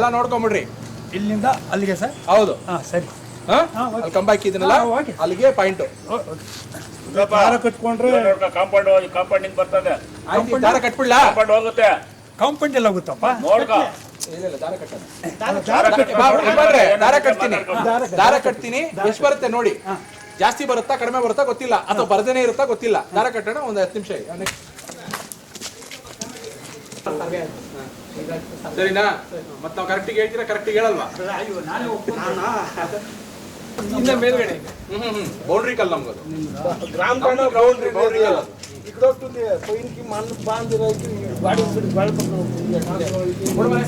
ಎಲ್ಲ ನೋಡ್ಕೊಂಬಿಡ್ರಿ. ಇಲ್ಲಿಂದ ಅಲ್ಲಿಗೆ ಸರ್? ಹೌದು. ಹಾಂ ಸರಿ. ಹಾ? ಹಾ, ಅಲ್ಲಿ ಕಂಬ ಹಾಕಿದ್ನಲ್ಲ ಹಾ, ಓಕೆ. ಅಲ್ಲಿಗೆ ಪಾಯಿಂಟ್. ದಾರ ಕಟ್ಕೊಂಡ್ರೆ ಕಾಂಪೌಂಡ್ ಹೋಗಿ ಕಾಂಪೌಂಡ್ ಬರ್ತದೆ. ದಾರ ಕಟ್ಬಿಡ್ಲಾ? ಕಾಂಪೌಂಡ್ ಹೋಗುತ್ತೆ. ಕಾಂಪೌಂಡ್ ಎಲ್ಲ ಹೋಗುತ್ತಪ್ಪ? ನೋಡ್ಕ. ಇಲ್ಲ, ಬಾ, ದಾರ ಕಟ್ತೀನಿ. ದಾರ ಕಟ್ತೀನಿ. ಎಷ್ಟು ಬರುತ್ತೆ ನೋಡಿ. ಜಾಸ್ತಿ ಬರುತ್ತಾ ಕಡಿಮೆ ಬರುತ್ತಾ ಗೊತ್ತಿಲ್ಲ. ಅಥವಾ ಬರ್ದೇನೆ ಇರುತ್ತಾ ಗೊತ್ತಿಲ್ಲ. ದಾರ ಕಟ್ಟೋಣ ಒಂದು ಹತ್ತು ನಿಮಿಷ ಸರಿನಾ ಮತ್ತೆ ನಾವು ಕರೆಕ್ಟಿಗೆ ಹೇಳ್ತೀರಾ ಕರೆಕ್ಟಿಗೆ ಹೇಳಲ್ವಾ ಇನ್ನ ಮೇಲ್ಗಡೆ ಹ್ಮ್ ಹ್ಮ್ ಬೌಂಡ್ರಿ ಕಲ್ ನಮ್ಗದು ಗ್ರಾಮ ಬೌಂಡ್ರಿ ಬೌಂಡ್ರಿ ಕಲ್ ಅದು. ಇಕ್ಕಡೋಗ್ತದೆ ಪೈನ್ಕಿ ಮಣ್ಣು ಬಾಂದಿರೋಕೆ ಗಾಡಿ ಬಿಟ್ಟು ಕೊಡು ಮನೆ.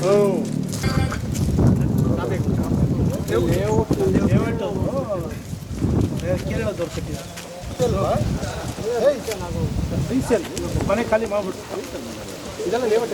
ಖಾಲಿ ಮಾಡ್ಬಿಟ್ಟು ಇದೆಲ್ಲ ಲೇಔಟ್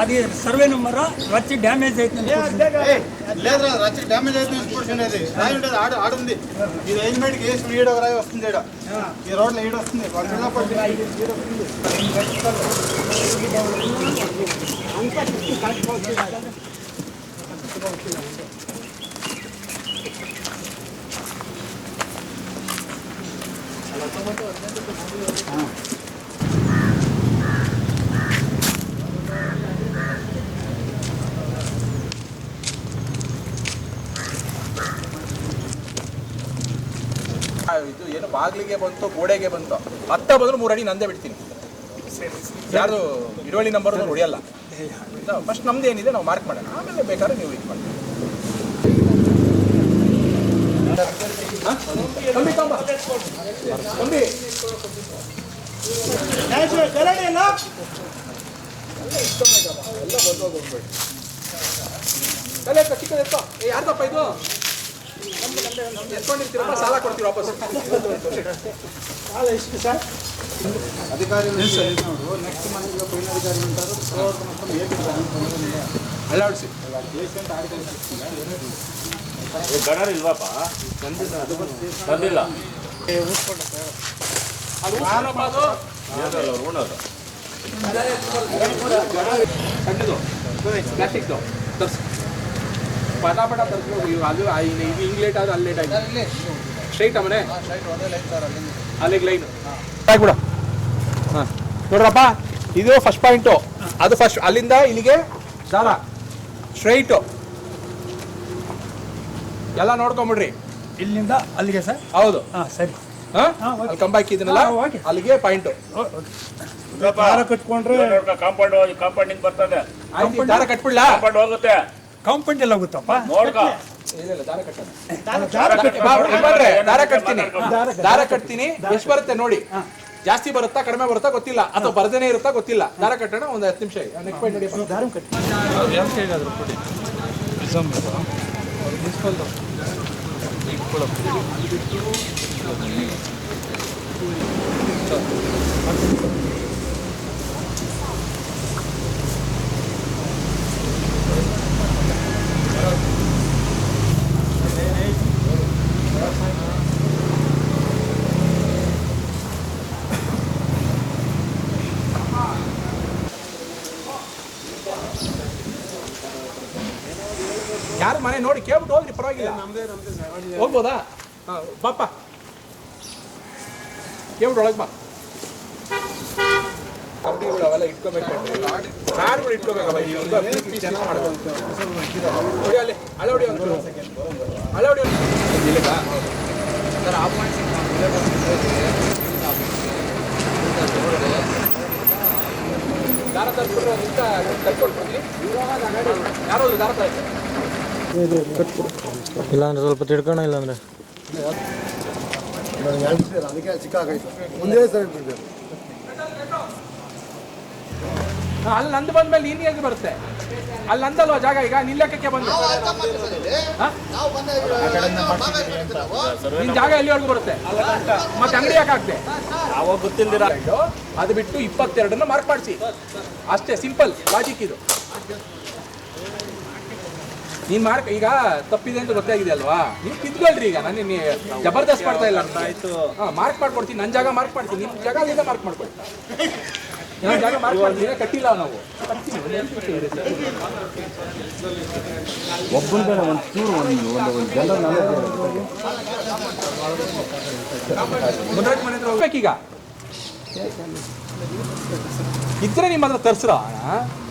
అది సర్వే నెంబర్? వచ్చి డ్యామేజ్ అవుతుంది లేదు రచ్చి డ్యామేజ్ అయితే అది రాయి ఉంటుంది ఆడ ఆడుంది. ఐదు మీటకి వేసి ఈడ ఒక రాయి వస్తుంది ఈడ. ఈ రోడ్లో ఈడ వస్తుంది. ಬಾಗಿಲಿಗೆ ಬಂತು, ಗೋಡೆಗೆ ಬಂತು ಹತ್ತ ಬದಲು ಮೂರು ಅಡಿ ನಂದೇ ಬಿಡ್ತೀನಿ. ಯಾರು ಇರುವಳಿ ನಂಬರ್ ಹೊಡೆಯಲ್ಲ. ಫಸ್ಟ್ ನಮ್ದು ಏನಿದೆ ನಾವು ಮಾರ್ಕ್ ಮಾಡೋಣ. ಆಮೇಲೆ ಬೇಕಾದ್ರೆ ನೀವು ಇದು ಮಾಡಿ. ಎಲ್ಲ ಚಿಕ್ಕದು ಎತ್ತ. ಏ, ಯಾರ್ದಪ್ಪ ಇದು? ಎತ್ಕೊಂಡಿರ್ತೀರಪ್ಪ ಸಾಲ ಕೊಡ್ತೀವಿ ವಾಪಸ್. ಅಧಿಕಾರಿಗಳು ನೋಡು ನೆಕ್ಸ್ಟ್ ಮನೆಗೆ ಪೈನ ಅಧಿಕಾರಿ ಅಂತಾರೆ ಅಳ್ಳಾಡಿಸಿ ಗಣರ್ ಇಲ್ವಾಪ ತಂದಿಲ್ಲ ಅದು ಉಣ್ಣೋದು? ಸಣ್ಣದು ಪ್ಲಾಸ್ಟಿಕ್ದು ತರ್ಸಿ. ಪಟ ಪಟ ತರಿಸ್ಬೇಕು ಅದು ಇದು ಹಿಂಗ್ ಲೇಟ್ ಆದ್ರೆ ಅಲ್ಲಿ ಲೇಟ್ ಆಗಿದೆ ಸ್ಟ್ರೈಟ್ ಮನೆ ಅಲ್ಲಿಗೆ ಲೈನ್ ಆಗ್ಬಿಡ. ಹಾಂ. ನೋಡ್ರಪ್ಪ ಇದು ಫಸ್ಟ್ ಪಾಯಿಂಟು ಅದು ಫಸ್ಟ್ ಅಲ್ಲಿಂದ ಇಲ್ಲಿಗೆ ದಾರ ಸ್ಟ್ರೈಟು ಎಲ್ಲ ನೋಡ್ಕೊಂಬಿಡ್ರಿ. ಇಲ್ಲಿಂದ ಅಲ್ಲಿಗೆ ಸರ್? ಹೌದು. ಹಾಂ ಸರಿ. ಹಾ? ಹಾ, ಓಕೆ. ಅಲ್ಲಿ ಕಂಬ ಹಾಕಿದ್ನಲ್ಲ ಅಲ್ಲಿಗೆ ಪಾಯಿಂಟು. ದಾರ ಕಟ್ಕೊಂಡ್ರೆ ಕಾಂಪೌಂಡ್ ಕಾಂಪೌಂಡಿಂಗ್ ಕಾಂಪೌಂಡ್ ಬರ್ತದೆ. ದಾರ ಕಟ್ಬಿಡ್ಲಾ? ಕಾಂಪೌಂಡ್ ಹೋಗುತ್ತೆ. ಕಾಂಪೌಂಡ್ ಎಲ್ಲ ನೋಡ್ಕ. ಇಲ್ಲ ದಾರ ಬಾ, ಕಟ್ತೀನಿ. ದಾರ ಕಟ್ತೀನಿ. ಎಷ್ಟು ಬರುತ್ತೆ ನೋಡಿ. ಜಾಸ್ತಿ ಬರುತ್ತಾ ಕಡಿಮೆ ಬರುತ್ತಾ ಗೊತ್ತಿಲ್ಲ. ಅಥವಾ ಬರ್ದೇನೆ ಇರುತ್ತಾ ಗೊತ್ತಿಲ್ಲ. ದಾರ ಕಟ್ಟೋಣ ಒಂದು ಹತ್ತು ನಿಮಿಷ ನೆಕ್ಸ್ಟ್ ಪಾಯಿಂಟ್ ನೋಡಿ ದಾರ ಕಟ್ಟಿ ಯಾರು ಮನೆ ನೋಡಿ ಕೇಳ್ಬಿಟ್ಟು ಹೋಗ್ರಿ ಪರವಾಗಿಲ್ಲ ಹೋಗ್ಬೋದಾ? ಹಾ, ಬಾಪ ಕೇಳ್ಬಿಟ್ಟು ಒಳಗೆ ಬಾ. ಕಂಪ್ನಿಗಳು ಅವೆಲ್ಲ ಇಟ್ಕೋಬೇಕು ಕಾರ್ಗಳು ಇಟ್ಕೋಬೇಕಲ್ಲ ಮಾಡ್ಬೇಕು. ಹೊಡಿ ಅಲ್ಲಿ ಹಳೆ ಹೊಡಿ ಒಂದು ಹಳೆ ಹೊಡಿ ಒಂದು ಇಲ್ಲಿಗಾ? ಸರ್ ಆಫ್ ಮಾಡಿ ದಾರ ತರಿಸ್ಬಿಟ್ರೆ ಒಂದು ನಿಮಿಷ ಕಟ್ಕೊಡ್ತೀನಿ ಯಾರೋ ಒಂದು ದಾರ ತರಿಸಿ ಇಲ್ಲಾಂದ್ರೆ ಸ್ವಲ್ಪ ತಿಳ್ಕೋಣ ಇಲ್ಲಾಂದ್ರೆ. ಅದಕ್ಕೆ ಸರಿ ಬಿಡ್ಬೇಕು ಅಲ್ಲಿ ನಂದು ಬಂದ ಮೇಲೆ ಹೇಗೆ ಬರುತ್ತೆ? ಅಲ್ಲಿ ನಂದಲ್ವಾ ಜಾಗ ಈಗ? ನಿಲ್ಲಕ್ಕೆ ಬಂದು? ನಿನ್ ಜಾಗ ಎಲ್ಲಿವರೆಗೂ ಬರುತ್ತೆ? ಮತ್ತೆ ಅಂಗಡಿ ಯಾಕೆ ಹಾಕ್ದೆ? ಅವಾಗ ಗೊತ್ತಿಲ್ದಿರ. ಅದು ಬಿಟ್ಟು ಇಪ್ಪತ್ತೆರಡನ್ನ ಮಾರ್ಕ್ ಮಾಡಿಸಿ. ಅಷ್ಟೇ ಸಿಂಪಲ್ ಲಾಜಿಕ್ ಇದು. ನೀನ್ ಮಾರ್ಕ್ ಈಗ ತಪ್ಪಿದೆ ಅಂತ ಗೊತ್ತಾಗಿದೆ ಅಲ್ವಾ? ನೀವು ತಿದ್ಕೊಳ್ರಿ ಈಗ ನಾನು ನೀ ಜಬರ್ದಸ್ತ್ ಮಾಡ್ತಾ ಇಲ್ಲ ಆಯ್ತು. ಮಾರ್ಕ್ ಮಾಡ್ಕೊಡ್ತೀನಿ. ನನ್ನ ಜಾಗ ಮಾರ್ಕ್ ಮಾಡ್ತೀನಿ. ನಿಮ್ ಜಾಗ ಅಲ್ಲಿಂದ ಮಾರ್ಕ್ ಮಾಡ್ಕೊಡ್ತೀನಿ ನನ್ನ ಜಾಗ ಮಾರ್ಕ್ ಮಾಡ್ತೀನಿ. ಕಟ್ಟಿಲ್ಲ ನಾವು. ಕಟ್ತೀನಿ, ಒಂದ್ ಒಂದು ಜನ ಮುದ್ರಾಜ್ ಮನೆ ಹತ್ರ ಹೋಗ್ಬೇಕೀಗ ಇದ್ರೆ ನಿಮ್ಮ ಹತ್ರ ತರ್ಸ್ರ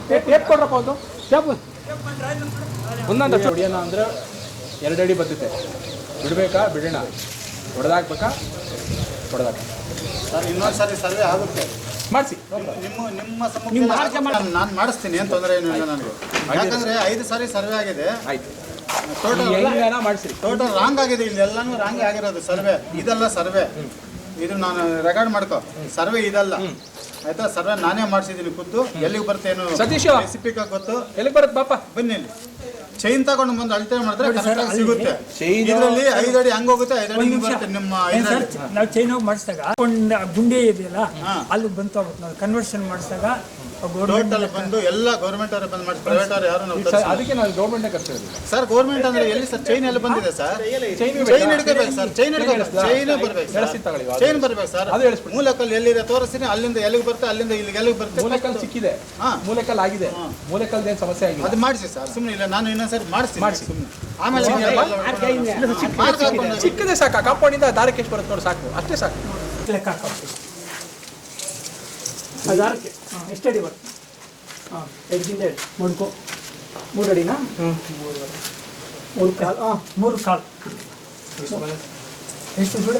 ಟೇಪ್ ಕೊಡ್ರಪ್ಪ ಒಂದು. ಟೇಪ್ ಒಂದೊಂದು ಅಷ್ಟು ಹೊಡಿಯೋಣ ಅಂದ್ರೆ ಎರಡು ಅಡಿ ಬರ್ತೈತೆ ಬಿಡ್ಬೇಕಾ ಬಿಡೋಣ. ಹೊಡೆದಾಕ್ಬೇಕಾ ಹೊಡೆದಾಕ ಸರ್ ಇನ್ನೊಂದು ಸಾರಿ ಸರ್ವೆ ಆಗುತ್ತೆ. ಮಾಡಿಸಿ. ನಿಮ್ಮ ನಿಮ್ಮ ಸಮ್ಮುಖ ನಾನು ಮಾಡಿಸ್ತೀನಿ ಏನು ತೊಂದರೆ ಏನು ಇಲ್ಲ ನನಗೆ. ಯಾಕಂದ್ರೆ ಐದು ಸಾರಿ ಸರ್ವೆ ಆಗಿದೆ. ಆಯ್ತು. ಟೋಟಲ್ ಮಾಡಿಸಿ ಟೋಟಲ್ ರಾಂಗ್ ಆಗಿದೆ. ಇಲ್ಲಿ ಎಲ್ಲಾನು ರಾಂಗ್ ಆಗಿರೋದು ಸರ್ವೆ. ಇದೆಲ್ಲ ಸರ್ವೆ. ಇದು ನಾನು ರೆಕಾರ್ಡ್ ಮಾಡ್ಕೋ. ಸರ್ವೆ ಇದಲ್ಲ. ಆಯ್ತಾ? ಸರ್ವೆ ನಾನೇ ಮಾಡಿಸಿದ್ದೀನಿ ಖುದ್ದು. ಎಲ್ಲಿಗೆ ಬರುತ್ತೆ ಏನು ಸತೀಶ್. ಸಿಪ್ಪಿಕ ಗೊತ್ತು? ಎಲ್ಲಿಗೆ ಬರುತ್ತೆ ಬಾಪ ಬನ್ನಿ ಇಲ್ಲಿ. ಚೈನ್ ತಗೊಂಡು ಬಂದು ಅಳತೆ ಮಾಡಿದ್ರೆ ಕರೆಕ್ಟಾಗಿ ಸಿಗುತ್ತೆ. chain- ಇದರಲ್ಲಿ ಐದು ಅಡಿ ಹಂಗ್ ಹೋಗುತ್ತೆ ಐದು ಅಡಿ ಹಿಂಗ್ ಬರುತ್ತೆ ನಿಮ್ಮ ಏನ್ ಸರ್ ಇದರಲ್ಲಿ ನಾವು ಚೈನ್ ಹೋಗಿ ಮಾಡಿಸಿದಾಗ ಒಂದು ಗುಂಡಿ ಇದೆಯಲ್ಲ ಹಾ. ಅಲ್ಲಿ ಬಂತು ಹೋಗುತ್ತೆ ನಾವು ಕನ್ವರ್ಷನ್ ಮಾಡಿಸಿದಾಗ ಟೋಟಲ್ ಬಂದು ಎಲ್ಲ ಗೌರ್ಮೆಂಟ್ ಅವರೇ ಬಂದು ಮಾಡಿ ಪ್ರೈವೇಟ್ ಅವ್ರು ಯಾರು ನಾವು ಸರ್. ಅದಕ್ಕೆ ನಾನು ಗೌರ್ಮೆಂಟ್ ಸರ್ ಗೌರ್ಮೆಂಟ್ ಅಂದ್ರೆ ಎಲ್ಲಿ ಸರ್? ಚೈನ್ ಎಲ್ಲ ಬಂದಿದೆ ಸರ್? ಚೈನ್ ಚೈನ್ ಹಿಡ್ಕೋಬೇಕು ಸರ್ ಚೈನ್ ಹಿಡ್ಕೋಬೇಕು. ಚೈನ್ ಬರ್ಬೇಕು ಸರ್. ಚೈನ್ ಬರ್ಬೇಕು ಸರ್. ಮೂಲಕಲ್ಲಿ ಎಲ್ಲಿದೆ ತೋರಿಸ್ತೀನಿ ಅಲ್ಲಿಂದ ಎಲ್ಲಿಗೆ ಬರುತ್ತೆ ಅಲ್ಲಿಂದ ಇಲ್ಲಿಗೆ ಎಲ್ಲಿಗೆ ಬರುತ್ತೆ? ಮೂಲಕಲ್ ಸಿಕ್ಕಿದೆ. ಹಾ. ಮೂಲೆಕಲ್ ಆಗಿದೆ. ಮೂಲಕಲ್ ಏನು ಸಮಸ್ಯೆ ಆಗಿದೆ ಅದು ಮಾಡಿಸಿ ಸರ್ ಸುಮ್ಮನೆ ಇಲ್ಲ ನಾನು ಇನ್ನೊಂದ್ಸರಿ ಸರ್ ಮಾಡ್ಸಿ. ಸುಮ್ಮನೆ ಆಮೇಲೆ ಚಿಕ್ಕದೇ ಸಾಕು. ಕಾಂಪೌಂಡಿಂದ ದಾರಕ್ಕೆ ಎಷ್ಟು ಬರುತ್ತೆ ನೋಡಿ ಸಾಕು. ಅಷ್ಟೇ ಸಾಕು. ಲೆಕ್ಕ ಹಾಕೋದು ಹಜಾರಕ್ಕೆ ಎಷ್ಟು ಅಡಿ ಬರುತ್ತೆ ಹಾಂ ಎಡ್ಜಿಂದ ಎಡ್ ಮುಡ್ಕೊ ಮೂರು ಅಡಿನಾ ಹ್ಞೂ ಮೂರು ಕಾಲು ಹಾಂ ಮೂರು ಕಾಲು. ಎಷ್ಟು ಬಿಡು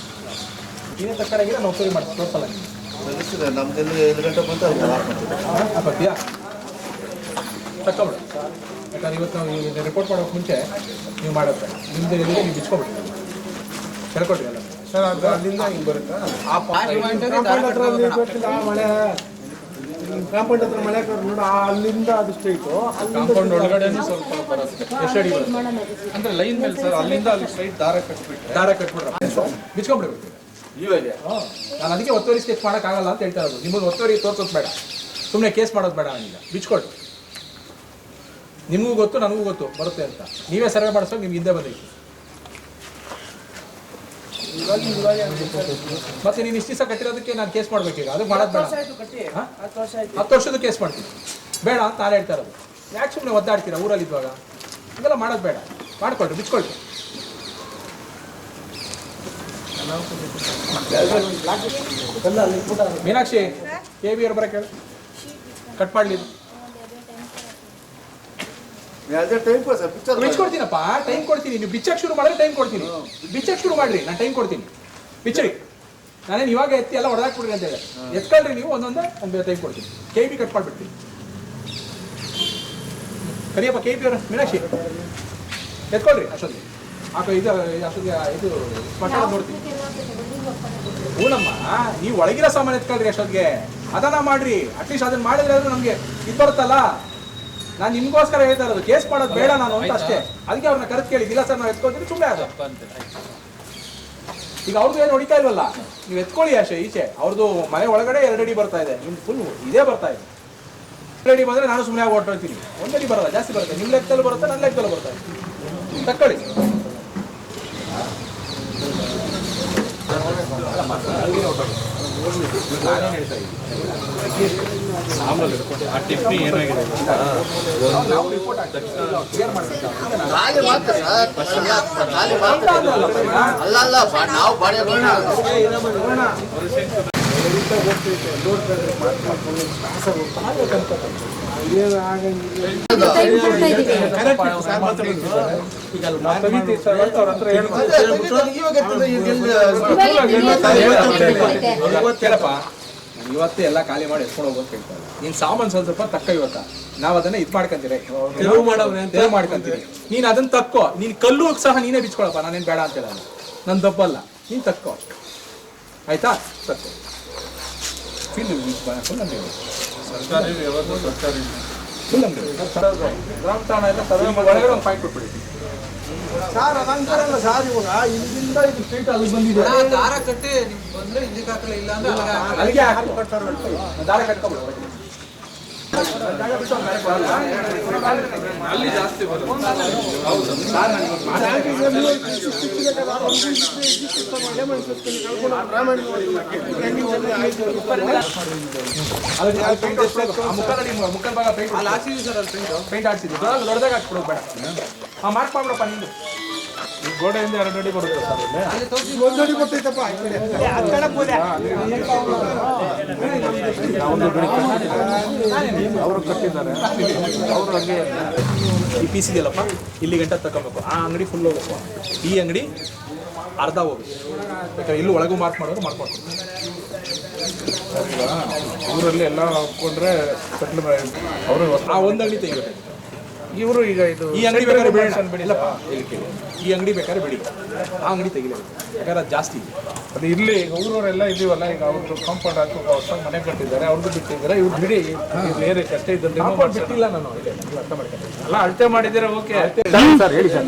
ನಾವು ಸರಿ ಮಾಡ್ತೀವಿ ತೋರ್ಸಲ್ಲ ಬರ್ತೀಯಾ ತಕ್ಕೊಬಿಡು. ಯಾಕಂದ್ರೆ ಇವತ್ತು ನಾವು ಈಗ ರಿಪೋರ್ಟ್ ಮಾಡೋಕೆ ಮುಂಚೆ ನೀವು ಮಾಡುತ್ತೆ. ನಿಮ್ದು ಎಲ್ಲಿಗೆ ನೀವು ಬಿಚ್ಕೊಬಿಡಿ ಹೇಳ್ಕೊಡ್ರಿ ಅಲ್ಲ ಸರ್ ಅದು ಅಲ್ಲಿಂದ ಹಿಂಗೆ ಬರುತ್ತಾ? ಆ ಕಾಂಪೌಂಡ್ ಹತ್ರ ಮಳೆ. ನೋಡು ಅಲ್ಲಿಂದ ಅದು ಸ್ಟ್ರೈಟ್ ಕಾಂಪೌಂಡ್ ಒಳಗಡೆ ಸ್ವಲ್ಪ ಬರುತ್ತೆ ಎಷ್ಟು ಅಡಿ ಬರುತ್ತೆ? ಅಂದ್ರೆ ಲೈನ್ ಮೇಲೆ ಸರ್ ಅಲ್ಲಿಂದ ಅಲ್ಲಿ ಸ್ಟ್ರೈಟ್ ದಾರ ಕಟ್ಬಿಟ್ಟು ದಾರ ಕಟ್ಬಿಡ್ರ ಬಿಚ್ಕೊಂಡ್ಬಿಡ್ಬೇಕು ನಾನು ಅದಕ್ಕೆ ಒತ್ತುವರಿ ಸ್ಕೆಚ್ ಮಾಡೋಕ್ಕಾಗಲ್ಲ ಅಂತ ಹೇಳ್ತಾ ಇರೋದು. ನಿಮಗೆ ಒತ್ತುವರಿ ತೋರ್ಸೋದು ಬೇಡ. ಸುಮ್ಮನೆ ಕೇಸ್ ಮಾಡೋದು ಬೇಡ ನನಗೆ. ಬಿಚ್ಕೊಳ್ರಿ ನಿಮಗೂ ಗೊತ್ತು ನನಗೂ ಗೊತ್ತು ಬರುತ್ತೆ ಅಂತ. ನೀವೇ ಸರ್ವೆ ಮಾಡಿಸೋಕೆ ನಿಮ್ಗೆ ಹಿಂದೆ ಬಂದೈತಿ ಮತ್ತೆ ನೀನು ಇಷ್ಟು ದಿವಸ ಕಟ್ಟಿರೋದಕ್ಕೆ ನಾನು ಕೇಸ್ ಮಾಡ್ಬೇಕೀಗ? ಅದು ಮಾಡೋದು ಬೇಡ? ಹತ್ತು ವರ್ಷದ ಕೇಸ್ ಮಾಡ್ತೀನಿ. ಬೇಡ ಅಂತ ನಾನು ಹೇಳ್ತಾ ಇರೋದು. ಯಾಕೆ ಸುಮ್ಮನೆ ಒದ್ದಾಡ್ತೀರಾ? ಊರಲ್ಲಿ ಇದ್ದಾಗ ಇದೆಲ್ಲ ಮಾಡೋದು ಬೇಡ. ಮಾಡ್ಕೊಳ್ರಿ ಬಿಚ್ಕೊಳ್ರಿ. ಮೀನಾಕ್ಷಿ ಕೆ ಬಿ ಅವ್ರ ಬರಕ್ಕೆ ಹೇಳಿ. ಕಟ್ ಮಾಡಲಿ ಬಿಚ್ಕೊಡ್ತೀನಪ್ಪ ಟೈಮ್ ಕೊಡ್ತೀನಿ. ನೀವು ಬಿಚ್ಚಕ್ಕೆ ಶುರು ಮಾಡಿದ್ರೆ ಟೈಮ್ ಕೊಡ್ತೀನಿ. ಬಿಚ್ಚಕ್ಕೆ ಶುರು ಮಾಡ್ರಿ. ನಾನು ಟೈಮ್ ಕೊಡ್ತೀನಿ. ಬಿಚ್ಚರಿ ನಾನೇನು ಇವಾಗ ಎತ್ತಿ ಎಲ್ಲ ಹೊಡೆದಾಕ್ಬಿಡ್ರಿ ಅಂತ ಹೇಳಿ ಎತ್ಕೊಳ್ರಿ ನೀವು ಒಂದೊಂದೇ ಒಂದು ಟೈಮ್ ಕೊಡ್ತೀನಿ. ಕೆ ಬಿ ಕಟ್ ಮಾಡಿಬಿಡ್ತೀನಿ. ಕರಿಯಪ್ಪ ಕೆ ಬಿ ಅವ್ರ ಮೀನಾಕ್ಷಿ. ಎತ್ಕೊಳ್ರಿ ಅಷ್ಟೊಂದು ಇದು ಇದು ಪಟ್ಟಣ ನೋಡ್ತೀನಿ. ಹೂನಮ್ಮ ನೀವು ಒಳಗಿರೋ ಸಾಮಾನು ಎತ್ಕೊಳ್ರಿ ಅಷ್ಟೊತ್ತಿಗೆ. ಅದನ್ನ ಮಾಡ್ರಿ. ಅಟ್ಲೀಸ್ಟ್ ಅದನ್ನ ಮಾಡಿದ್ರೆ ಆದ್ರೂ ನಮ್ಗೆ ಇದು ಬರುತ್ತಲ್ಲ? ನಾನು ನಿಮ್ಗೋಸ್ಕರ ಹೇಳ್ತಾ ಇರೋದು ಕೇಸ್ ಮಾಡೋದು ಬೇಡ ನಾನು ಅಂತ ಅಷ್ಟೇ. ಅದಕ್ಕೆ ಅವ್ರನ್ನ ಕರೆದು ಕೇಳಿ ಇಲ್ಲ ಸರ್ ನಾವು ಎತ್ಕೊಳ್ತೀವಿ ಸುಮ್ಮನೆ ಅದು ಈಗ ಅವ್ರದ್ದು ಏನು ಹೊಡಿತಾ ಇಲ್ವಲ್ಲ? ನೀವು ಎತ್ಕೊಳ್ಳಿ ಅಷ್ಟೇ ಈಚೆ. ಅವ್ರದ್ದು ಮನೆ ಒಳಗಡೆ ಎರಡು ಅಡಿ ಬರ್ತಾ ಇದೆ. ನಿಮ್ದು ಫುಲ್ ಇದೇ ಬರ್ತಾ ಇದೆ. ಎರಡು ಅಡಿ ಬಂದ್ರೆ ನಾನು ಸುಮ್ಮನೆ ಆಗಿ ಹೊರಟೋಗ್ತೀನಿ. ಒಂದಡಿ ಬರಲ್ಲ ಜಾಸ್ತಿ ಬರುತ್ತೆ ನಿಮ್ಮ ಲೆಕ್ಕದಲ್ಲಿ ಬರುತ್ತೆ ನನ್ನ ಲೆಕ್ಕದಲ್ಲಿ ಬರ್ತಾ ಇದೆ ತಕ್ಕೊಳ್ಳಿ ನಾನೇನು ಹೇಳ್ತಾ ಇದ್ದೀನಿ ಮಾಮೂಲು ಅಲ್ಲ ಗೊತ್ತಾ? ನಾವು ರಿಪೋರ್ಟ್ ಇವತ್ತೇ ಎಲ್ಲ ಖಾಲಿ ಮಾಡಿ ಎತ್ಕೊಂಡು ಹೋಗೋದು ಕೇಳ್ತಾರೆ ನೀನ್ ಸಾಮಾನು ಸ್ವಲ್ಪ ಸ್ವಲ್ಪ ತಕ್ಕ ಇವತ್ತ ನಾವ್ ಅದನ್ನ ಇದ್ ಮಾಡ್ಕೊಂತೀರಿ ತೆರವು ಮಾಡವ್ರೆ ಅಂತ ಮಾಡ್ಕೊಂತೀರಿ ನೀನ್ ಅದನ್ನ ತಕ್ಕೋ ನೀನ್ ಕಲ್ಲು ಸಹ ನೀನೇ ಬಿಚ್ಕೊಳಪ್ಪ ನಾನೇನ್ ಬೇಡ ಅಂತ ಹೇಳಲ್ಲ ನನ್ ತಪ್ಪಲ್ಲ ನೀನ್ ತಕ್ಕೋ ಆಯ್ತಾ ತಕ್ಕೋ ಫೀಲ್ ಫುಲ್ ಸರ್ಕಾರಿ ವ್ಯವಸ್ಥೆ ಸರ್ಕಾರಿ ಫುಲ್ ಸರ್ಕಾರಿ? ಗ್ರಾಮ ಠಾಣ ಎಲ್ಲ ಸರ್ವೆ ಮಾಡಿ ಒಂದು ಪಾಯಿಂಟ್ ಕೊಟ್ಬಿಡಿ. ಸರ್ ಅದಂತಾರಲ್ಲ ಸರ್ ಇವಾಗ. ಇಲ್ಲಿಂದ ಇದು ಸ್ಟ್ರೀಟ್ ಅಲ್ಲಿ ಬಂದಿದೆ. ದಾರ ಕಟ್ಟಿ ನಿಮ್ಗೆ ಬಂದ್ರೆ ಹಾಕಲ್ಲ ಇಲ್ಲ ಅಂದ್ರೆ. ಅಲ್ಲಿಗೆ ಹಾಕಿ ದಾರ ಕಟ್ಕೊಬಿಡು ಅಲ್ಲಿ ಜಾಸ್ತಿ ಭಾಗ ಪೇಂಟ್ ಅಲ್ಲಿ ಹಾಕ್ಸಿದೀವಿ ಸರ್ ಅಲ್ಲಿ ಪೇಂಟ್ ದೊಡ್ಡದಾಗ ಹಾಕ್ಬಿಡ್ಬೇಡ ಮಾರ್ಕ್ ಮಾಡ್ಬಿಡಪ್ಪ ನಿಂದು ಗೋಡೆಯಿಂದ ಎರಡು ಅಡಿ ಬರುತ್ತೆ ಸರ್ ಇಲ್ಲಿ. ಒಂದಡಿ. ಅವರು ಕಟ್ಟಿದ್ದಾರೆ. ಅವರು ಹಂಗೆ ಈ ಪೀಸ್ ಇದೆಯಲ್ಲಪ್ಪ ಇಲ್ಲಿ ಗಂಟೆ ತಗೊಬೇಕು ಆ ಅಂಗಡಿ ಫುಲ್ ಹೋಗ್ಬೇಕು. ಈ ಅಂಗಡಿ ಅರ್ಧ ಹೋಗ್ಬೇಕು. ಯಾಕಂದ್ರೆ ಇಲ್ಲೂ ಒಳಗೂ ಮಾರ್ಕ್ ಮಾಡೋದು ಮಾಡ್ಕೊಂಡು ಊರಲ್ಲಿ ಎಲ್ಲ ಹಾಕೊಂಡ್ರೆ ಸೆಟ್ಲ್ ಅವರು ಆ ಒಂದು ಅಂಗಡಿ ತೆಗಿಬೇಕು. ಇವರು ಈಗ ಇದು ಈ ಅಂಗಡಿ ಬೇಕಾದ್ರೆ ಬಿಡಿ. ಇಲ್ಲಪ್ಪ ಇಲ್ಲಿ ಕೇಳಿ. ಈ ಅಂಗಡಿ ಬೇಕಾದ್ರೆ ಬಿಡಿ. ಆ ಅಂಗಡಿ ತೆಗಿಲೇಬೇಕು ಯಾಕಂದ್ರೆ ಅದು ಜಾಸ್ತಿ ಇದೆ. ಅದು ಇಲ್ಲಿ ಊರವರೆಲ್ಲ ಇದೀವಲ್ಲ ಈಗ ಅವ್ರದ್ದು ಕಾಂಪೌಂಡ್ ಹಾಕಿ ಹೊಸದಾಗಿ ಮನೆ ಕಟ್ಟಿದ್ದಾರೆ ಅವ್ರದ್ದು ಬಿಟ್ಟಿದ್ದಾರೆ ಇವ್ರು ಬಿಡಿ. ಬೇರೆ ಕಷ್ಟ ಅಷ್ಟೇ ಇದ್ದಲ್ಲಿ ಕಾಂಪೌಂಡ್. ಬಿಟ್ಟಿಲ್ಲ ನಾನು. ಇದೆ ಅರ್ಥ ಮಾಡ್ಕೊಂಡು ಅಲ್ಲ ಅಳತೆ ಮಾಡಿದ್ದೀರಾ ಓಕೆ? ಸರ್ ಹೇಳಿ ಸರ್.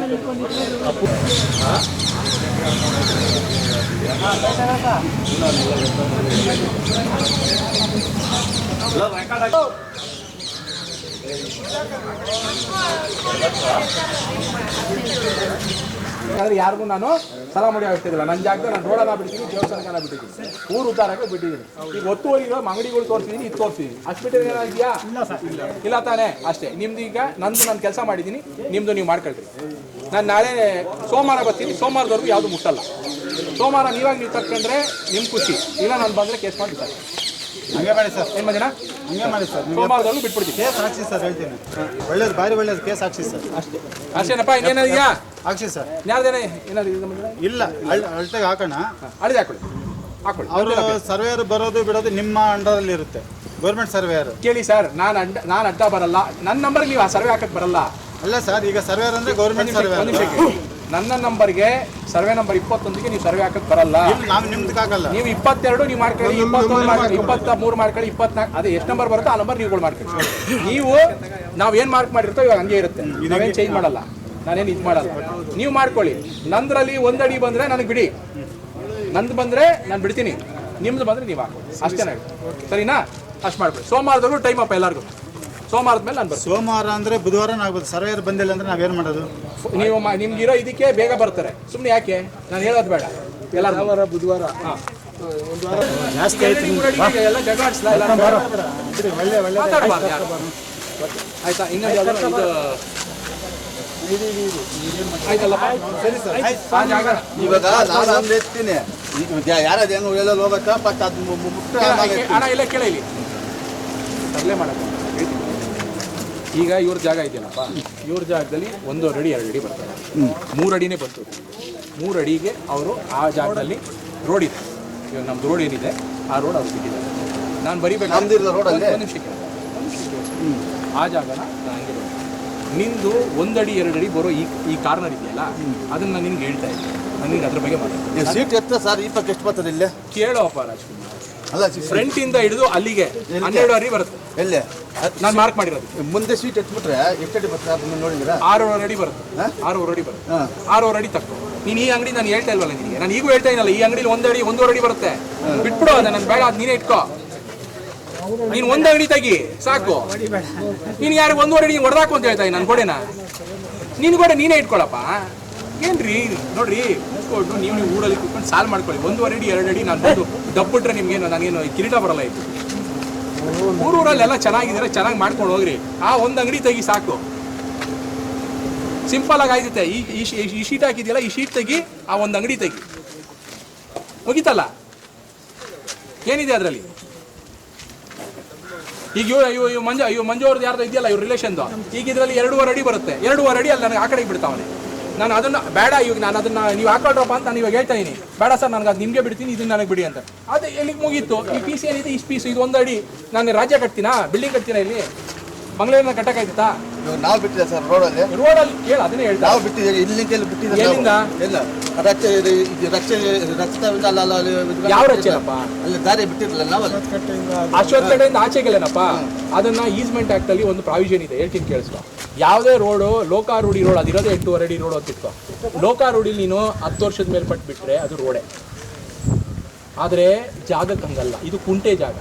ಯಾಕಂದ್ರೆ ಯಾರಿಗೂ ನಾನು ಸಲ ಮಾಡಿ ಆಗ್ತಿದ್ದಿಲ್ಲ ನನ್ನ ಜಾಗದಲ್ಲಿ ನಾನು ರೋಡನ್ನ ಬಿಡ್ತೀನಿ ದೇವಸ್ಥಾನಕ್ಕೆ ಬಿಟ್ಟಿದ್ದೀನಿ. ಊರು ಉದ್ದಾರಕ್ಕೆ ಬಿಟ್ಟಿದ್ದೀನಿ. ಈಗ ಒತ್ತುವರಿಗಳು ಅಂಗಡಿಗಳು ತೋರಿಸಿದ್ದೀನಿ ಇದು ತೋರಿಸಿದ್ದೀನಿ ಹಾಸ್ಪಿಟಲ್ ಏನಾಗಿದೆಯಾ ಇಲ್ಲ ತಾನೇ? ಅಷ್ಟೇ. ನಿಮ್ದು ಈಗ ನಂದು ನಾನು ಕೆಲಸ ಮಾಡಿದ್ದೀನಿ ನಿಮ್ದು ನೀವು ಮಾಡ್ಕೊಳ್ರಿ ನಾನು ನಾಳೆ ಸೋಮವಾರ ಬರ್ತೀನಿ ಸೋಮವಾರದವರೆಗೂ ಯಾವುದು ಮುಟ್ಟಲ್ಲ. ಸೋಮವಾರ ನೀವಾಗ ನೀವು ತಕ್ಕಂಡ್ರೆ ನಿಮ್ಮ ಖುಷಿ. ಇಲ್ಲ ನಾನು ಬಂದರೆ ಕೇಸ್ ಮಾಡಿ ಹಂಗೆ ಮಾಡಿ ಸರ್. ಏನು ಮಜನ ಹಂಗೆ ಮಾಡಿ ಸರ್. ನೀವು ಸೋಮವಾರದವರೆಗೂ ಬಿಟ್ಬಿಡ್ತೀನಿ. ಕೇಸ್ ಹಾಕ್ಸಿ ಸರ್ ಹೇಳ್ತೀನಿ. ಒಳ್ಳೇದು ಭಾರಿ ಒಳ್ಳೇದು ಕೇಸ್ ಹಾಕ್ಸಿ ಸರ್. ಅಷ್ಟೇ. ಅಷ್ಟೇನಪ್ಪ ಇನ್ನೇನಾದಿದೆಯಾ ಹಾಕ್ಸಿ ಸರ್. ಯಾರ್ದೇನೆ ಏನಾದ್ರು ಇದು? ಇಲ್ಲ ಅಳ್- ಅಳತೆಗೆ ಹಾಕೋಣ. ಅಳಿದೆ ಹಾಕೊಳ್ಳಿ. ಹಾಕೊಳ್ಳಿ. ಅವರು ಸರ್ವೇಯರ್ ಬರೋದು ಬಿಡೋದು ನಿಮ್ಮ ಅಂಡರಲ್ಲಿ ಇರುತ್ತೆ. ಗೌರ್ಮೆಂಟ್ ಸರ್ವೇಯರ್ ಕೇಳಿ ಸರ್ ನಾನು ಅಡ್ಡ ನಾನು ಅಡ್ಡ ಬರಲ್ಲ. ನನ್ನ ನಂಬರ್ಗೆ ನೀವು ಆ ಸರ್ವೆ ಹಾಕಕ್ಕೆ ಬರಲ್ಲ. ಅಲ್ಲ ಸರ್ ಈಗ ಸರ್ವೇಯರ್ ಅಂದ್ರೆ ಗೌರ್ಮೆಂಟ್ ಸರ್ವೇಯರ್. ನನ್ನ ನಂಬರ್ಗೆ ಸರ್ವೆ ನಂಬರ್ ಇಪ್ಪತ್ತೊಂದಿಗೆ ನೀವು ಸರ್ವೆ ಹಾಕಕ್ ಬರಲ್ಲ. ನಾವು ನಿಮ್ದಕ್ಕೆ ಆಗಲ್ಲ ನೀವು ಇಪ್ಪತ್ತೆರಡು ನೀವು ಮಾಡ್ಕೊಳ್ಳಿ ಇಪ್ಪತ್ತೊಂದು ಮಾಡ್ಕೊಳ್ಳಿ ಇಪ್ಪತ್ತ ಮೂರು ಮಾಡ್ಕೊಳ್ಳಿ ಇಪ್ಪತ್ನಾಲ್ಕು ಅದೇ ಎಷ್ಟು ನಂಬರ್ ಬರುತ್ತೋ ಆ ನಂಬರ್ ನೀವು ಮಾಡ್ಕೊಳ್ಳಿ. ನೀವು ನಾವು ಏನ್ ಮಾರ್ಕ್ ಮಾಡಿರ್ತೋ ಇವಾಗ ಹಂಗೆ ಇರುತ್ತೆ. ನಾವೇನ್ ಚೇಂಜ್ ಮಾಡಲ್ಲ. ನಾನೇನು ಇದು ಮಾಡಲ್ಲ. ನೀವು ಮಾಡ್ಕೊಳ್ಳಿ. ನಂದ್ರಲ್ಲಿ ಒಂದಡಿ ಬಂದ್ರೆ ನನಗೆ ಬಿಡಿ. ನಂದು ಬಂದ್ರೆ ನಾನು ಬಿಡ್ತೀನಿ. ನಿಮ್ದು ಬಂದ್ರೆ ನೀವು ಹಾಕೊಳ್ಳಿ ಅಷ್ಟೇ ಸರಿನಾ? ಅಷ್ಟು ಮಾಡ್ಬೋದು ಸೋಮವಾರದಲ್ಲೂ ಟೈಮ್ ಅಪ್ಪ ಎಲ್ಲರಿಗೂ. ಸೋಮವಾರದ ಮೇಲೆ ನಾನು ಬರ್ತೀನಿ. ಸೋಮವಾರ ಅಂದ್ರೆ ಬುಧವಾರ ನಾವು ಸರ್ವೇರ್ ಬಂದಿಲ್ಲ ಅಂದ್ರೆ ನಾವೇನು ಮಾಡೋದು? ನೀವು ಮ- ನಿಮ್ಗಿರೋ ಇದಕ್ಕೆ ಬೇಗ ಬರ್ತಾರೆ. ಸುಮ್ಮನೆ ಯಾಕೆ? ನಾನು ಹೇಳೋದು ಬೇಡ. ಎಲ್ಲರೂ ಬುಧವಾರ ಜಾಸ್ತಿ ಆಯ್ತು ಎಲ್ಲ ಎಲ್ಲ ಒಳ್ಳೆ ಒಳ್ಳೆ ಮಾತಾಡ್ಬಾರ್ದು ಯಾರು. ಆಯ್ತಾ ಇನ್ನೊಂದು ಯಾವ್ದಾದ್ರು ಇದು ಆಯ್ತಲ್ಲಪ್ಪ ಸರಿ ಸರ್. ಆ ಜಾಗ. ಇವಾಗ ನಾನು ಅಂದ್ರೆ ಎತ್ತೀನಿ. ಹೋಗತ್ತಾ? ಅದು ಮುಟ್ಟ ಎತ್ತೀನಿ. ಹಣ ಇಲ್ಲ ಕೇಳಿ ಇಲ್ಲಿ. ತರಲೆ ಮಾಡಕ್ಕೆ. ಹೇಳ್ತೀನಿ. ಈಗ ಇವ್ರ ಜಾಗ ಇದೆಯಲ್ಲಪ್ಪ. ಇವ್ರ ಜಾಗದಲ್ಲಿ ಒಂದು ಅಡಿ ಎರಡು ಅಡಿ ಬರ್ತಾರೆ ಮೂರು ಅಡಿನೇ ಬಂತು ಮೂರು ಅಡಿಗೆ ಅವರು ಆ ಜಾಗದಲ್ಲಿ ರೋಡ್ ಇದೆ. ಇವಾಗ ನಮ್ದು ರೋಡ್ ಏನಿದೆ ಆ ರೋಡ್ ಅವ್ರು ಸಿಕ್ಕಿದೆ ನಾನು ಬರೀಬೇಕು? ಒಂದು ನಿಮಿಷ ಕೇಳು. ಒಂದ್ ನಿಮಿಷ ಕೇಳು. ಆ ಜಾಗನ ನಾನು ಹಂಗೆ ಬರ್ತೀನಿ. ನಿಂದು ಒಂದಡಿ ಎರಡು ಅಡಿ ಬರೋ ಈ ಈ ಕಾರ್ನರ್ ಇದೆಯಲ್ಲ ಅದನ್ನು ನಾನು ನಿನ್ಗೆ ಹೇಳ್ತಾ ಇದ್ದೀನಿ. ನಾನು ನಿನ್ಗೆ ಅದ್ರ ಬಗ್ಗೆ ಮಾತಾಡ್ತೀನಿ. ಸೀಟ್ ಎತ್ತ ಸರ್ ಇಪ್ಪತ್ತು ಎಷ್ಟು ಬರ್ತದೆ ಇಲ್ಲೇ? ಕೇಳೋಪ್ಪ ರಾಜ್ಕುಮಾರ್. ಫ್ರಂಟ್ ಇಂದ ಹಿಡಿದು ಅಲ್ಲಿಗೆ ಹನ್ನೆರಡು ಅಡಿ ಬರುತ್ತೆ. ಎಲ್ಲೇ? ನಾನು ಮಾರ್ಕ್ ಮಾಡಿರೋದು. ಮುಂದೆ ಸೀಟ್ ಎತ್ಬಿಟ್ರೆ ಎಷ್ಟಡಿ ಬರ್ತದೆ ಅದನ್ನ ನೋಡಿದ್ರೆ ಆರೂವರೆ ಅಡಿ ಬರುತ್ತೆ. ಆರೂವರೆ ಅಡಿ ಬರುತ್ತೆ. ಆರೂವರೆ ಅಡಿ ತಕ್ಕೋ ನೀನು ಈ ಅಂಗಡಿ ನಾನು ಹೇಳ್ತಾ ಇಲ್ವಲ್ಲ ನಿನಗೆ? ನಾನು ಈಗೂ ಹೇಳ್ತಾ ಇಲ್ಲ ಈ ಅಂಗಡಿಲಿ ಒಂದು ಅಡಿ ಒಂದೂವರೆ ಅಡಿ ಬರುತ್ತೆ. ಬಿಟ್ಬಿಡು ಅದ ನಾನು ಬೇಡ ಅದು ನೀನೇ ಇಟ್ಕೋ. ನೀನು ಒಂದು ಅಂಗಡಿ ತೆಗಿ ಸಾಕು. ನೀನು ಯಾರು ಒಂದೂವರೆ ಅಡಿ ಹೊಡೆದಾಕು ಅಂತ ಹೇಳ್ತಾ ನಾನು ಗೋಡೆನ? ನೀನು ಗೋಡೆ ನೀನೇ ಇಟ್ಕೊಳಪ್ಪ. ಏನ್ರಿ? ನೋಡ್ರಿ. ಕುತ್ಕೊಂಡು ನೀವು ನೀವು ಊರಲ್ಲಿ ಕುತ್ಕೊಂಡು ಸಾಲ್ ಮಾಡ್ಕೊಳ್ಳಿ. ಒಂದೂವರೆ ಅಡಿ ಎರಡು ಅಡಿ ನಾನು ಬಂದು ದಬ್ಬಿಟ್ರೆ ನಿಮ್ಗೇನು ನನಗೇನು ಕಿರೀಟ ಬರಲ್ಲ ಇತ್ತು ಊರೂರಲ್ಲೆಲ್ಲ ಚೆನ್ನಾಗಿದ್ದರೆ? ಚೆನ್ನಾಗಿ ಮಾಡ್ಕೊಂಡು ಹೋಗ್ರಿ. ಆ ಒಂದು ಅಂಗಡಿ ತೆಗಿ ಸಾಕು. ಸಿಂಪಲ್ ಆಗಿ ಆಯ್ತೈತೆ. ಈ ಈ ಶೀಟ್ ಹಾಕಿದೆಯಲ್ಲ, ಈ ಶೀಟ್ ತೆಗಿ, ಆ ಒಂದು ಅಂಗಡಿ ತೆಗಿ. ಮುಗೀತಲ್ಲ? ಏನಿದೆ ಅದರಲ್ಲಿ? ಈಗ ಇವ್ ಅಯ್ಯೋ ಇವ್ ಮಂಜು ಅಯ್ಯೋ ಮಂಜು ಅವ್ರದ್ದು ಯಾರ್ದು ಇದೆಯಲ್ಲ ಇವ್ರ ರಿಲೇಷನ್ದು ಈಗ ಇದರಲ್ಲಿ ಎರಡೂವರೆ ಅಡಿ ಬರುತ್ತೆ. ಎರಡೂವರೆ ಅಡಿ ಅಲ್ಲಿ ನನಗೆ ಆ ಕಡೆಗೆ ಬಿಡ್ತಾವನೆ. ನಾನು ಅದನ್ನ ಬೇಡ ಇವಾಗ ನಾನು ಅದನ್ನ ನೀವು ಹಾಕೊಳ್ರಪ್ಪ ಅಂತ ನಾನು ಇವಾಗ ಹೇಳ್ತಾ ಇದೀನಿ. ಬೇಡ ಸರ್ ನನಗೆ ಅದು ನಿಮಗೆ ಬಿಡ್ತೀನಿ ಇದನ್ನ ನನಗೆ ಬಿಡಿ ಅಂತ. ಅದು ಎಲ್ಲಿಗೆ ಮುಗೀತು? ಈ ಸಿ ಏನಿದೆ ಇಷ್ಟು ಪೀಸ್ ಇದು ಒಂದು ಅಡಿ ನಾನು ರಾಜ್ಯ ಕಟ್ತೀನಾ? ಬಿಲ್ಡಿಂಗ್ ಕಟ್ತೀನಾ ಇಲ್ಲಿ? ಮಂಗಳೂರಿನ ಕಟ್ಟಕ್ಕಾಯ್ತಾ ನಾವು ಬಿಟ್ಟಿದೆ ಸರ್ ರೋಡಲ್ಲಿ. ರೋಡಲ್ಲಿ ಕೇಳ ಅದನ್ನೇ ಹೇಳ್ತಾ. ನಾವು ಬಿಟ್ಟಿದ್ದೀವಿ ಇಲ್ಲಿ ಬಿಟ್ಟಿದ್ದೀವಿ. ಎಲ್ಲಿಂದ? ಎಲ್ಲ ರಕ್ಷೆ ಇದು ರಚೆ ರಕ್ಷೆ ಅಲ್ಲ ಅಲ್ಲ ಯಾವ? ಅಲ್ಲಿ ದಾರಿ ಬಿಟ್ಟಿರಲಿಲ್ಲ ನಾವಲ್ಲ. ಅಶ್ವತ್ಥ ಕಡೆಯಿಂದ ಆಚೆಗೆಲ್ಲನಪ್ಪ. ಅದನ್ನ ಈಸ್ಮೆಂಟ್ ಆಕ್ಟ್ ಅಲ್ಲಿ ಒಂದು ಪ್ರಾವಿಷನ್ ಇದೆ ಹೇಳ್ತೀನಿ ಕೇಳಿಸ್ಕೊ. ಯಾವುದೇ ರೋಡು, ಲೋಕಾರೂಢಿ ರೋಡ್, ಅದಿರೋದೇ ಎಂಟೂವರೆ ಅಡಿ ರೋಡ್ ಅಂತಿತ್ತು. ಲೋಕಾರೂಢಿ ನೀನು ಹತ್ತು ವರ್ಷದ ಮೇಲ್ಪಟ್ಟು ಪಟ್ಟುಬಿಟ್ರೆ ಅದು ರೋಡೆ. ಆದರೆ ಜಾಗಕ್ಕೆ ಹಂಗಲ್ಲ. ಇದು ಕುಂಟೆ ಜಾಗ.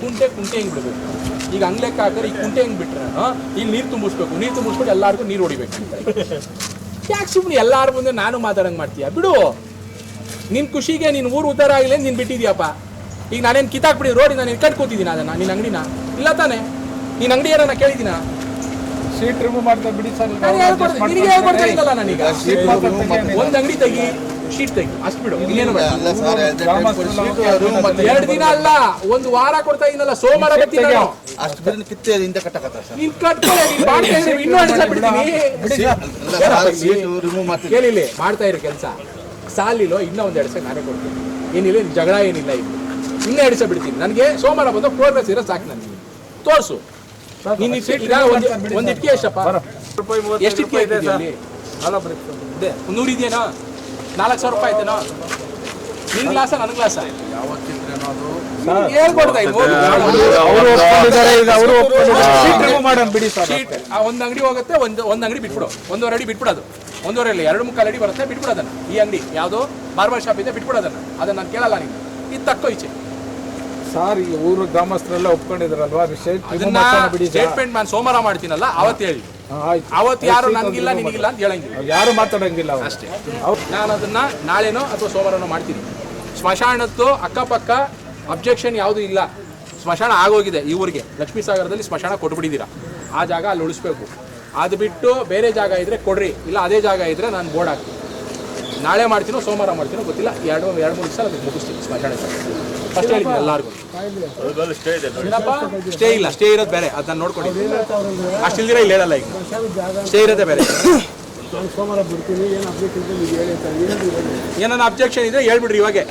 ಕುಂಟೆ ಕುಂಟೆ ಹೆಂಗೆ ಬಿಡಬೇಕು? ಈಗ ಅಂಗ್ಲೆಕ್ಕ ಹಾಕಿದ್ರೆ ಈ ಕುಂಟೆ ಹೆಂಗೆ ಬಿಟ್ರೆ ಇಲ್ಲಿ ನೀರು ತುಂಬಿಸ್ಬೇಕು. ನೀರು ತುಂಬಿಸ್ಬಿಟ್ಟು ಎಲ್ಲರಿಗೂ ನೀರು ಹೊಡಿಬೇಕು. ಯಾಕೆ ಸುಮ್ಮನೆ ಎಲ್ಲಾರ ಮುಂದೆ ನಾನು ಮಾತಾಡೋಂಗೆ ಮಾಡ್ತೀಯ? ಬಿಡು. ನಿನ್ನ ಖುಷಿಗೆ ನಿನ್ನ ಊರು ಉದ್ದಾರ ಆಗಿಲ್ಲ ನೀನು ಬಿಟ್ಟಿದ್ಯಪ್ಪ. ಈಗ ನಾನೇನು ಕಿತ್ತಾಕ್ಬಿಡಿ ರೋಡಿ ನಾನು ಕಟ್ಕೋತಿದ್ದೀನಿ ಅದನ್ನ? ನಿನ್ನ ಅಂಗಡಿನ? ಇಲ್ಲ ತಾನೆ? ನಿನ್ನ ಅಂಗಡಿ ಏನನ್ನ ಕೇಳಿದ್ದೀನ? ಶೀಟ್ ರಿಮೂವ್ ಮಾಡ್ತಾ ಬಿಡಿ ಸರ್. ನಾನು ನಿನಗೆ ನಾನೀಗ. ಒಂದು ಅಂಗಡಿ ತೆಗಿ ಶೀಟ್ ತೆಗಿ. ಅಷ್ಟು ಬಿಡು. ಇನ್ನೇನು ಬೇಡ ಅಲ್ಲ ಸರ್ ರೂಮ್ ಮತ್ತೆ ಎರಡು ದಿನ ಅಲ್ಲ ಒಂದು ವಾರ ಕೊಡ್ತಾ ಇದ್ದೀನಲ್ಲ ಸೋಮವಾರ ಬರ್ತೀನಿ ನಾನು ಅಷ್ಟು ಕಿತ್ತೆ ಹಿಂದೆ ಕಟ್ಟಕತ್ತ ಸರ್. ನೀನ್ ಕಟ್ಕೊಳ್ಳಿ ನೀನ್ ಮಾಡ್ತಾ ಇದ್ರೆ ಇನ್ನೂ ಅಡಿಸ ಬಿಡ್ತೀನಿ ಸೀಟು ರಿಮೂವ್ ಮಾಡ್ತಾ ಇರೋ ಕೆಲಸ. ಸಾಲಿಲೋ ಇನ್ನೂ ಒಂದು ಎರಡು ನಾನೇ ಕೊಡ್ತೀನಿ. ಏನಿಲ್ಲ ಜಗಳ ಏನಿಲ್ಲ ಇದು ಇನ್ನೂ ಎಡ್ಸ ಬಿಡ್ತೀನಿ. ನನಗೆ ಸೋಮವಾರ ಬಂದು ಪ್ರೋಗ್ರೆಸ್ ಇರೋ ಸಾಕು ನನಗೆ. ತೋರಿಸು. ನೀನು ಒಂದು ಇಟ್ಕೆ ಎಷ್ಟಪ್ಪ ಎಷ್ಟು ಇಟ್ಕೆ ಇದೆ ಅಲ್ಲಿ? ಇದೆ ಒಂದು ನೂರು ಇದೆಯೇನೋ? ನಾಲ್ಕು ಸಾವಿರ ರೂಪಾಯಿ ಆಯ್ತೇನೋ? ನಿನ್ ಗ್ಲಾಸ ನನ್ನ ಗ್ಲಾಸ? ಒಂದ್ ಇದ್ದೀನಿ ಅವರು ಒಪ್ಕೊಂಡಿದ್ದಾರೆ ಈಗ ಅವರು ಶೀಟ್ ರಿಮೂವ್ ಮಾಡೋಣ ಬಿಡಿ ಸರ್ ಆ ಒಂದು ಅಂಗಡಿ ಹೋಗುತ್ತೆ ಒಂದು ಒಂದ್ ಅಂಗಡಿ ಬಿಟ್ಬಿಡು. ಒಂದೂವರೆ ಅಡಿ ಬಿಟ್ಬಿಡೋದು. ಒಂದೂವರೆ ಅಲ್ಲಿ ಎರಡು ಮುಕ್ಕಾಲು ಅಡಿ ಬರುತ್ತೆ ಬಿಟ್ಬಿಡೋದನ್ನ. ಈ ಅಂಗಡಿ ಯಾವ್ದು? ಬಾರ್ಬರ್ ಶಾಪ್ ಇದೆ ಬಿಟ್ಬಿಡೋದನ್ನ. ಅದನ್ನ ಅದನ್ನ ನಾನು ಕೇಳಲ್ಲ ನೀನು ಇದು ತಕ್ಕೋ ಈಚೆ. ಸರ್ ಈ ಊರು ಗ್ರಾಮಸ್ಥರೆಲ್ಲ ಒಪ್ಕೊಂಡಿದ್ರಲ್ವಾ ಅದನ್ನ ಬಿಡಿ ಸರ್ ಸ್ಟೇಟ್ಮೆಂಟ್ ನಾನು ಸೋಮವಾರ ಮಾಡ್ತೀನಲ್ಲ ಅವತ್ತು ಹೇಳಿ. ಹಾ, ಆಯ್ತು. ಅವತ್ತು ಯಾರು ನನಗಿಲ್ಲ ನಿನಗಿಲ್ಲ ಅಂತ ಹೇಳಂಗಿಲ್ಲ. ಯಾರು ಮಾತಾಡಂಗಿಲ್ಲ ಅವ್ರು. ಅಷ್ಟೇ. ನಾನು ಅದನ್ನ ನಾಳೆನೋ ಅಥವಾ ಸೋಮವಾರನೋ ಮಾಡ್ತೀನಿ. ಸ್ಮಶಾನದ್ದು ಅಕ್ಕಪಕ್ಕ ಅಬ್ಜೆಕ್ಷನ್ ಯಾವುದೂ ಇಲ್ಲ. ಸ್ಮಶಾನ ಆಗೋಗಿದೆ ಈ ಊರಿಗೆ. ಲಕ್ಷ್ಮೀ ಸಾಗರದಲ್ಲಿ ಸ್ಮಶಾನ ಕೊಟ್ಬಿಟ್ಟಿದ್ದೀರಾ. ಆ ಜಾಗ ಅಲ್ಲಿ ಉಳಿಸ್ಬೇಕು. ಅದು ಬಿಟ್ಟು ಬೇರೆ ಜಾಗ ಇದ್ರೆ ಕೊಡ್ರಿ. ಇಲ್ಲ ಅದೇ ಜಾಗ ಇದ್ರೆ ನಾನು ಬೋರ್ಡ್ ಹಾಕ್ತೀನಿ. ನಾಳೆ ಮಾಡ್ತೀನೋ ಸೋಮವಾರ ಮಾಡ್ತೀನೋ ಗೊತ್ತಿಲ್ಲ. ಎರಡು ಎರಡು ಮೂರು ದಿವಸ ಅದಕ್ಕೆ ಮುಗಿಸ್ತೀನಿ ಸ್ಮಶಾನ ಫಸ್ಟ್ ಹೇಳಿದ್ದೀನಿ ಎಲ್ಲರಿಗೂ. ಸ್ಟೇ ಇದೆ ಏನಪ್ಪ? ಸ್ಟೇ ಇಲ್ಲ ಸ್ಟೇ ಇರೋದು ಬೇರೆ ಅದನ್ನ ನೋಡ್ಕೊಂಡು ಅಷ್ಟು ಇಲ್ದಿರ ಇಲ್ಲಿ ಹೇಳಲ್ಲ ಈಗ. ಸ್ಟೇ ಇರೋದೇ ಬೇರೆ. ಏನನ್ನ ಅಬ್ಜೆಕ್ಷನ್ ಇದ್ರೆ ಹೇಳ್ಬಿಡ್ರಿ ಇವಾಗೆ.